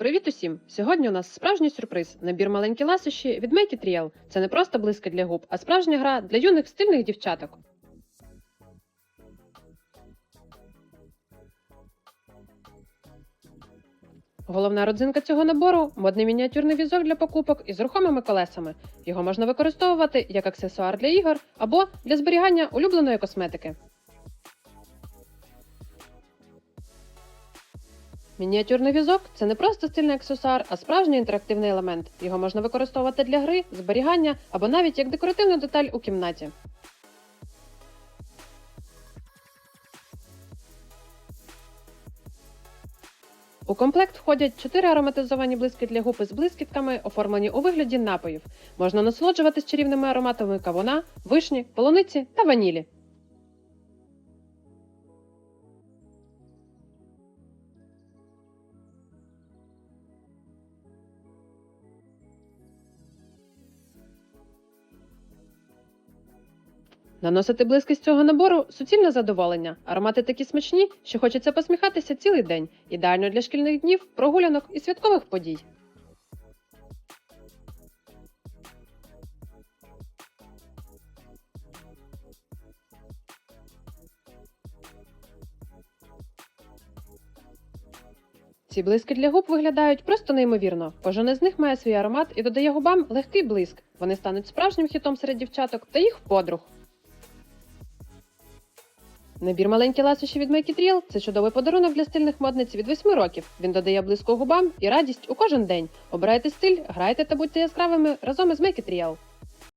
Привіт усім! Сьогодні у нас справжній сюрприз. Набір маленькі ласощі від Make It Real. Це не просто блиска для губ, а справжня гра для юних стильних дівчаток. Головна родзинка цього набору модний мініатюрний візок для покупок із рухомими колесами. Його можна використовувати як аксесуар для ігор або для зберігання улюбленої косметики. Мініатюрний візок це не просто стильний аксесуар, а справжній інтерактивний елемент. Його можна використовувати для гри, зберігання або навіть як декоративну деталь у кімнаті. У комплект входять чотири ароматизовані блиски для губ із блискітками, оформлені у вигляді напоїв. Можна насолоджуватись чарівними ароматами кавуна, вишні, полуниці та ванілі. Наносити блиски з цього набору суцільне задоволення. Аромати такі смачні, що хочеться посміхатися цілий день. Ідеально для шкільних днів, прогулянок і святкових подій. Ці блиски для губ виглядають просто неймовірно. Кожен із них має свій аромат і додає губам легкий блиск. Вони стануть справжнім хітом серед дівчаток та їх подруг. Набір маленькі ласощі від Мекі Тріл – це чудовий подарунок для стильних модниць від 8 років. Він додає близько губам і радість у кожен день. Обирайте стиль, грайте та будьте яскравими разом із Мекі Real.